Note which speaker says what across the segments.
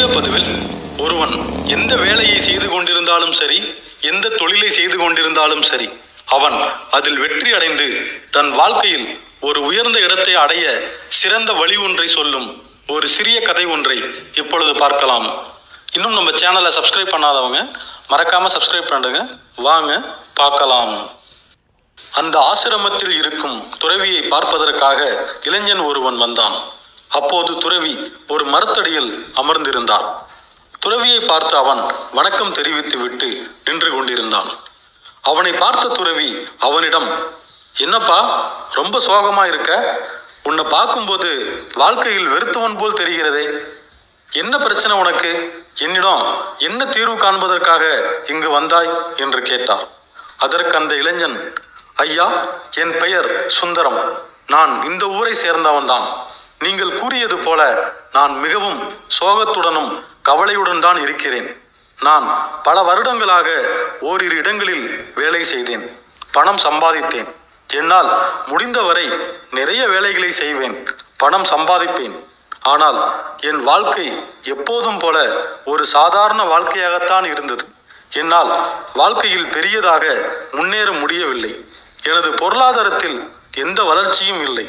Speaker 1: Video பதிவில் ஒருவன் எந்த வேலையை செய்து கொண்டிருந்தாலும் சரி எந்த தொழிலை செய்து கொண்டிருந்தாலும் சரி அவன் அதில் வெற்றி அடைந்து தன் வாழ்க்கையில் ஒரு உயர்ந்த இடத்தை அடைய சிறந்த வழி ஒன்றை சொல்லும் ஒரு சிறிய கதை ஒன்றை இப்பொழுது பார்க்கலாம். இன்னும் நம்ம சேனலை சப்ஸ்கிரைப் பண்ணாதவங்க மறக்காம சப்ஸ்கிரைப் பண்ணுங்க. வாங்க பார்க்கலாம். அந்த ஆசிரமத்தில் இருக்கும் துறவியை பார்ப்பதற்காக இளைஞன் ஒருவன் வந்தான். அப்போது துறவி ஒரு மரத்தடியில் அமர்ந்திருந்தார். துறவியை பார்த்து அவன் வணக்கம் தெரிவித்துவிட்டு நின்று கொண்டிருந்தான். அவனை பார்த்த துறவி அவனிடம் என்னப்பா ரொம்ப சோகமா இருக்க? உன்னை பார்க்கும்போது வாழ்க்கையில் வெறுத்தவன் போல் தெரிகிறதே. என்ன பிரச்சனை உனக்கு? என்னிடம் என்ன தீர்வு காண்பதற்காக இங்கு வந்தாய்? என்று கேட்டார். அதற்கு அந்த இளைஞன் ஐயா என் பெயர் சுந்தரம். நான் இந்த ஊரை சேர்ந்தவன் தான் நீங்கள் கூறியது போல நான் மிகவும் சோகத்துடனும் கவலையுடன் தான் இருக்கிறேன். நான் பல வருடங்களாக ஓரிரு இடங்களில் வேலை செய்தேன். பணம் சம்பாதித்தேன். என்னால் முடிந்தவரை நிறைய வேலைகளை செய்வேன். பணம் சம்பாதிப்பேன். ஆனால் என் வாழ்க்கை எப்போதும் போல ஒரு சாதாரண வாழ்க்கையாகத்தான் இருந்தது. என்னால் வாழ்க்கையில் பெரியதாக முன்னேற முடியவில்லை. எனது பொருளாதாரத்தில் எந்த வளர்ச்சியும் இல்லை.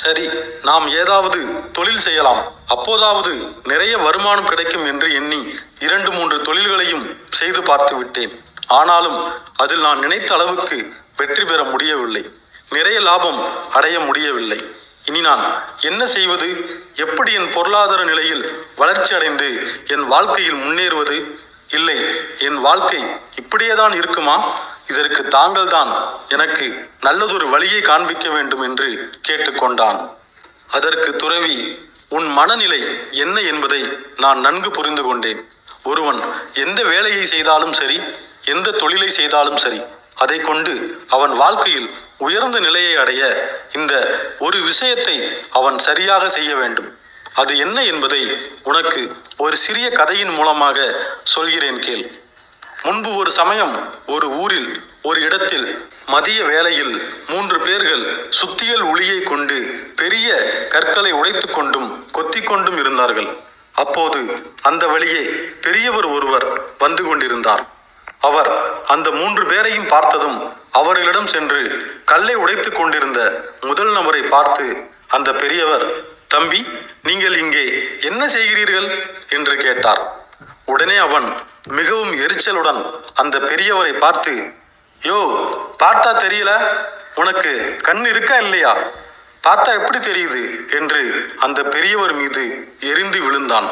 Speaker 1: சரி நாம் ஏதாவது தொழில் செய்யலாம். அப்போதாவது நிறைய வருமானம் கிடைக்கும் என்று எண்ணி இரண்டு மூன்று தொழில்களையும் செய்து பார்த்து விட்டேன். ஆனாலும் அதில் நான் நினைத்த அளவுக்கு வெற்றி பெற முடியவில்லை. நிறைய லாபம் அடைய முடியவில்லை. இனி நான் என்ன செய்வது? எப்படி என் பொருளாதார நிலையில் வளர்ச்சி அடைந்து என் வாழ்க்கையில் முன்னேறுவது? இல்லை என் வாழ்க்கை இப்படியேதான் இருக்குமா? இதற்கு தாங்கள்தான் எனக்கு நல்லதொரு வழியை காண்பிக்க வேண்டும் என்று கேட்டுக்கொண்டான். அதற்கு துறவி உன் மனநிலை என்ன என்பதை நான் நன்கு புரிந்து கொண்டேன். ஒருவன் எந்த வேலையை செய்தாலும் சரி எந்த தொழிலை செய்தாலும் சரி அதை கொண்டு அவன் வாழ்க்கையில் உயர்ந்த நிலையை அடைய இந்த ஒரு விஷயத்தை அவன் சரியாக செய்ய வேண்டும். அது என்ன என்பதை உனக்கு ஒரு சிறிய கதையின் மூலமாக சொல்கிறேன் கேள். முன்பு ஒரு சமயம் ஒரு ஊரில் ஒரு இடத்தில் மதிய வேளையில் மூன்று பேர்கள் சுத்தியல் ஒளியை கொண்டு பெரிய கற்களை உடைத்து கொண்டும் கொத்தி கொண்டும் இருந்தார்கள். அப்போது அந்த வழியே பெரியவர் ஒருவர் வந்து கொண்டிருந்தார். அவர் அந்த மூன்று பேரையும் பார்த்ததும் அவர்களிடம் சென்று கல்லை உடைத்து கொண்டிருந்த முதல் நபரை பார்த்து அந்த பெரியவர் தம்பி நீங்கள் இங்கே என்ன செய்கிறீர்கள்? என்று கேட்டார். உடனே அவன் மிகவும் எரிச்சலுடன் அந்த பெரியவரை பார்த்து யோ பார்த்தா தெரியல? உனக்கு கண் இருக்கா இல்லையா? பார்த்தா எப்படி தெரியுது? என்று அந்த பெரியவர் மீது எரிந்து விழுந்தான்.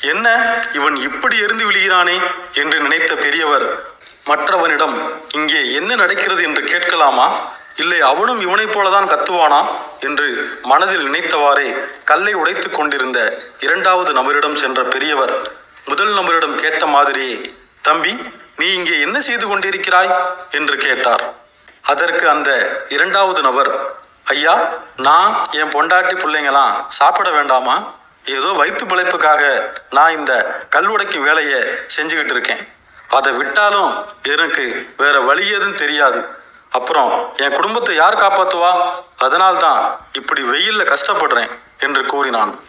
Speaker 1: என்ன இவன் இப்படி எரிந்து விழுகிறானே? என்று நினைத்த பெரியவர் மற்றவனிடம் இங்கே என்ன நடக்கிறது என்று கேட்கலாமா? இல்லை அவனும் இவனைப் போலதான் கத்துவானா? என்று மனதில் நினைத்தவாறே கல்லை உடைத்துக் கொண்டிருந்த இரண்டாவது நபரிடம் சென்ற பெரியவர் முதல் நபரிடம் கேட்ட மாதிரி தம்பி நீ இங்கே என்ன செய்து கொண்டிருக்கிறாய்? என்று கேட்டார். அதற்கு அந்த இரண்டாவது நபர் ஐயா நான் என் பொண்டாட்டி பிள்ளைங்களாம் சாப்பிட வேண்டாமா? ஏதோ வயிற்று பிழைப்புக்காக நான் இந்த கல் வேலையை செஞ்சுக்கிட்டு இருக்கேன். அதை விட்டாலும் எனக்கு வேற வழி எதுவும் தெரியாது. அப்புறம் என் குடும்பத்தை யார் காப்பாத்துவா? அதனால்தான் இப்படி வெயில்ல கஷ்டப்படுறேன் என்று கூறினான்.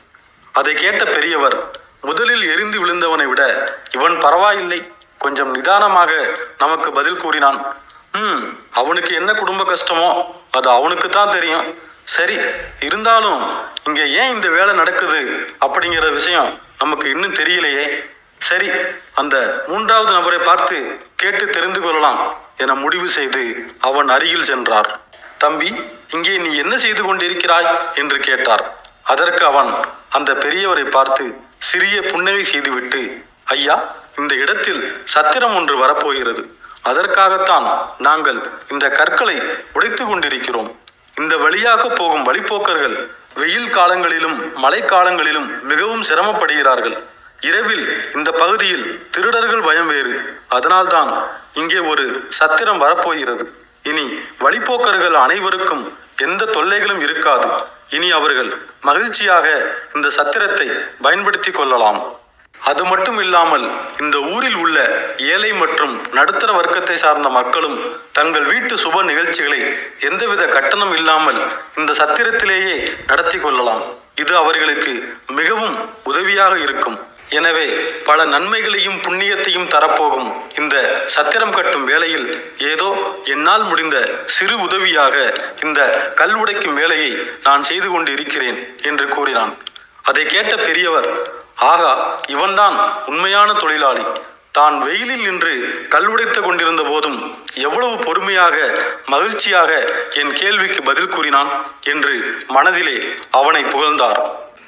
Speaker 1: அதை கேட்ட பெரியவர் முதலில் எரிந்து விழுந்தவனை விட இவன் பரவாயில்லை. கொஞ்சம் நிதானமாக நமக்கு பதில் கூறினான். ம் அவனுக்கு என்ன குடும்ப கஷ்டமோ அது அவனுக்கு தான் தெரியும். சரி இருந்தாலும் இங்க ஏன் இந்த வேலை நடக்குது? அப்படிங்கிற விஷயம் நமக்கு இன்னும் தெரியலையே. சரி அந்த மூன்றாவது நபரை பார்த்து கேட்டு தெரிந்து கொள்ளலாம் என முடிவு செய்து அவன் அருகில் சென்றார். தம்பி இங்கே நீ என்ன செய்து கொண்டிருக்கிறாய்? என்று கேட்டார். அதற்கு அவன் அந்த பெரியவரை பார்த்து சிறிய புன்னகை செய்துவிட்டு ஐயா இந்த இடத்தில் சத்திரம் ஒன்று வரப்போகிறது. அதற்காகத்தான் நாங்கள் இந்த கற்களை உடைத்து கொண்டிருக்கிறோம். இந்த வழியாக போகும் வழிப்போக்கர்கள் வெயில் காலங்களிலும் மழை காலங்களிலும் மிகவும் சிரமப்படுகிறார்கள். இரவில் இந்த பகுதியில் திருடர்கள் பயம் வேறு. அதனால்தான் இங்கே ஒரு சத்திரம் வரப்போகிறது. இனி வழிப்போக்கர்கள் அனைவருக்கும் எந்த தொல்லைகளும் இருக்காது. இனி அவர்கள் மகிழ்ச்சியாக இந்த சத்திரத்தை பயன்படுத்தி கொள்ளலாம். அது மட்டும் இல்லாமல் இந்த ஊரில் உள்ள ஏழை மற்றும் நடுத்தர வர்க்கத்தை சார்ந்த மக்களும் தங்கள் வீட்டு சுப நிகழ்ச்சிகளை எந்தவித கட்டணம் இல்லாமல் இந்த சத்திரத்திலேயே நடத்தி கொள்ளலாம். இது அவர்களுக்கு மிகவும் உதவியாக இருக்கும். எனவே பல நன்மைகளையும் புண்ணியத்தையும் தரப்போகும் இந்த சத்திரம் கட்டும் வேளையில் ஏதோ என்னால் முடிந்த சிறு உதவியாக இந்த கல் உடைக்கும் வேலையை நான் செய்து கொண்டு இருக்கிறேன் என்று கூறினான். அதை கேட்ட பெரியவர் ஆகா இவன்தான் உண்மையான தொழிலாளி. தான் வெயிலில் நின்று கல் உடைத்து கொண்டிருந்த போதும் எவ்வளவு பொறுமையாக மகிழ்ச்சியாக என் கேள்விக்கு பதில் கூறினான் என்று மனதிலே அவனை புகழ்ந்தார்.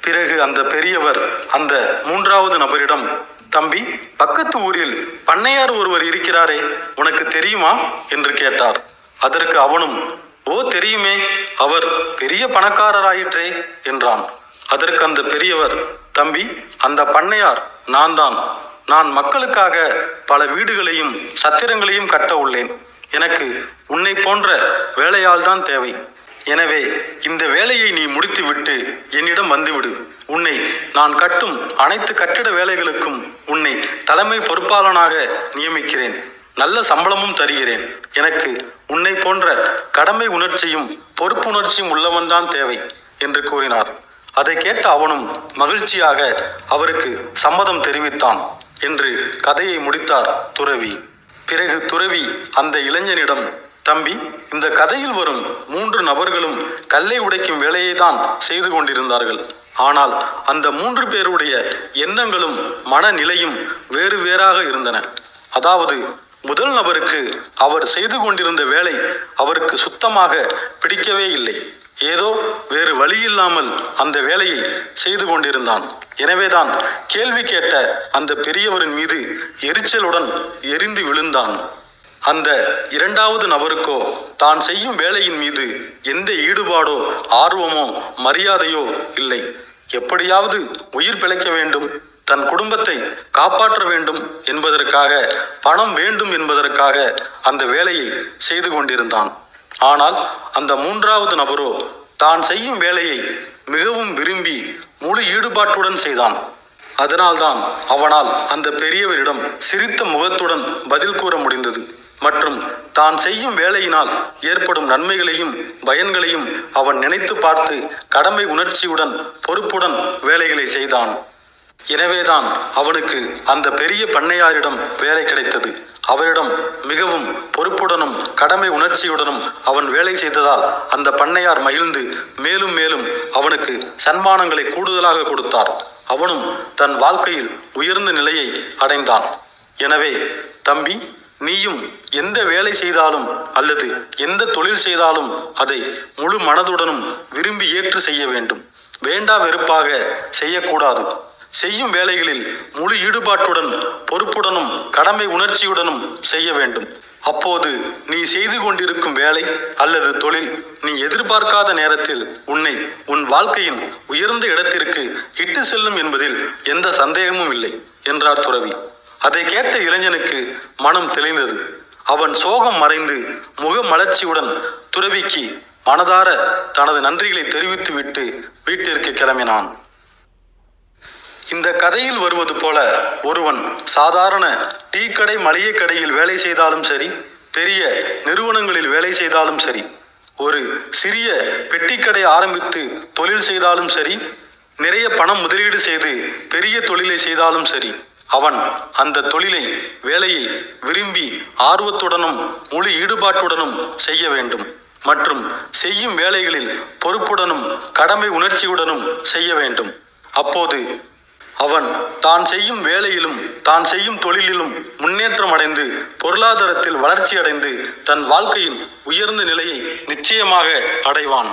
Speaker 1: பிறகு அந்த பெரியவர் அந்த மூன்றாவது நபரிடம் தம்பி பக்கத்து ஊரில் பண்ணையார் ஒருவர் இருக்கிறாரே உனக்கு தெரியுமா? என்று கேட்டார். அதற்கு அவனும் ஓ தெரியுமே அவர் பெரிய பணக்காரராயிற்றே என்றான். அதற்கு அந்த பெரியவர் தம்பி அந்த பண்ணையார் நான் தான் நான் மக்களுக்காக பல வீடுகளையும் சத்திரங்களையும் கட்ட உள்ளேன். எனக்கு உன்னை போன்ற வேலையால் தான் தேவை. எனவே இந்த வேலையை நீ முடித்துவிட்டு என்னிடம் வந்துவிடு. உன்னை நான் கட்டும் அனைத்து கட்டிட வேலைகளுக்கும் உன்னை தலைமை பொறுப்பாளனாக நியமிக்கிறேன். நல்ல சம்பளமும் தருகிறேன். எனக்கு உன்னை போன்ற கடமை உணர்ச்சியும் பொறுப்புணர்ச்சியும் உள்ளவன்தான் தேவை என்று கூறினார். அதை கேட்ட அவனும் மகிழ்ச்சியாக அவருக்கு சம்மதம் தெரிவித்தான் என்று கதையை முடித்தார் துறவி. பிறகு துறவி அந்த இளைஞனிடம் தம்பி இந்த கதையில் வரும் மூன்று நபர்களும் கல்லை உடைக்கும் வேலையை தான் செய்து கொண்டிருந்தார்கள். ஆனால் அந்த மூன்று பேருடைய எண்ணங்களும் மனநிலையும் வேறு வேறாக இருந்தன. அதாவது முதல் நபருக்கு அவர் செய்து கொண்டிருந்த வேலை அவருக்கு சுத்தமாக பிடிக்கவே இல்லை. ஏதோ வேறு வழியில்லாமல் அந்த வேலையை செய்து கொண்டிருந்தான். எனவேதான் கேள்வி கேட்ட அந்த பெரியவரின் மீது எரிச்சலுடன் எரிந்து விழுந்தான். அந்த இரண்டாவது நபருக்கோ தான் செய்யும் வேலையின் மீது எந்த ஈடுபாடோ ஆர்வமோ மரியாதையோ இல்லை. எப்படியாவது உயிர் பிழைக்க வேண்டும் தன் குடும்பத்தை காப்பாற்ற வேண்டும் என்பதற்காக பணம் வேண்டும் என்பதற்காக அந்த வேலையை செய்து கொண்டிருந்தான். ஆனால் அந்த மூன்றாவது நபரோ தான் செய்யும் வேலையை மிகவும் விரும்பி முழு ஈடுபாட்டுடன் செய்தான். அதனால்தான் அவனால் அந்த பெரியவரிடம் சிரித்த முகத்துடன் பதில் கூற முடிந்தது. தான் செய்யும் வேலையினால் ஏற்படும் நன்மைகளையும் பயன்களையும் அவன் நினைத்து பார்த்து கடமை உணர்ச்சியுடன் பொறுப்புடன் வேலைகளை செய்தான். எனவேதான் அவனுக்கு அந்த பெரிய பண்ணையாரிடம் வேலை கிடைத்தது. அவரிடம் மிகவும் பொறுப்புடனும் கடமை உணர்ச்சியுடனும் அவன் வேலை செய்ததால் அந்த பண்ணையார் மகிழ்ந்து மேலும் மேலும் அவனுக்கு சன்மானங்களை கூடுதலாக கொடுத்தார். அவனும் தன் வாழ்க்கையில் உயர்ந்த நிலையை அடைந்தான். எனவே தம்பி நீயும் எந்த வேலை செய்தாலும் அல்லது எந்த தொழில் செய்தாலும் அதை முழு மனதுடனும் விரும்பி ஏற்று செய்ய வேண்டும். வேண்டா வெறுப்பாக செய்யக்கூடாது. செய்யும் வேலைகளில் முழு ஈடுபாட்டுடன் பொறுப்புடனும் கடமை உணர்ச்சியுடனும் செய்ய வேண்டும். அப்போது நீ செய்து கொண்டிருக்கும் வேலை அல்லது தொழில் நீ எதிர்பார்க்காத நேரத்தில் உன்னை உன் வாழ்க்கையின் உயர்ந்த இடத்திற்கு இட்டு செல்லும் என்பதில் எந்த சந்தேகமும் இல்லை என்றார் துறவி. அதை கேட்ட இளைஞனுக்கு மனம் தெளிந்தது. அவன் சோகம் மறைந்து முக மலர்ச்சியுடன் துறவிக்கு மனதார தனது நன்றிகளை தெரிவித்துவிட்டு வீட்டிற்கு கிளம்பினான். இந்த கதையில் வருவது போல ஒருவன் சாதாரண டீ கடை மளிகை கடையில் வேலை செய்தாலும் சரி பெரிய நிறுவனங்களில் வேலை செய்தாலும் சரி ஒரு சிறிய பெட்டிக்கடை ஆரம்பித்து தொழில் செய்தாலும் சரி நிறைய பணம் முதலீடு செய்து பெரிய தொழிலை செய்தாலும் சரி அவன் அந்த தொழிலை வேலையை விரும்பி ஆர்வத்துடனும் முழு ஈடுபாட்டுடனும் செய்ய வேண்டும். மற்றும் செய்யும் வேலைகளில் பொறுப்புடனும் கடமை உணர்ச்சியுடனும் செய்ய வேண்டும். அப்போது அவன் தான் செய்யும் வேலையிலும் தான் செய்யும் தொழிலிலும் முன்னேற்றம் அடைந்து பொருளாதாரத்தில் வளர்ச்சி அடைந்து தன் வாழ்க்கையின் உயர்ந்த நிலையை நிச்சயமாக அடைவான்.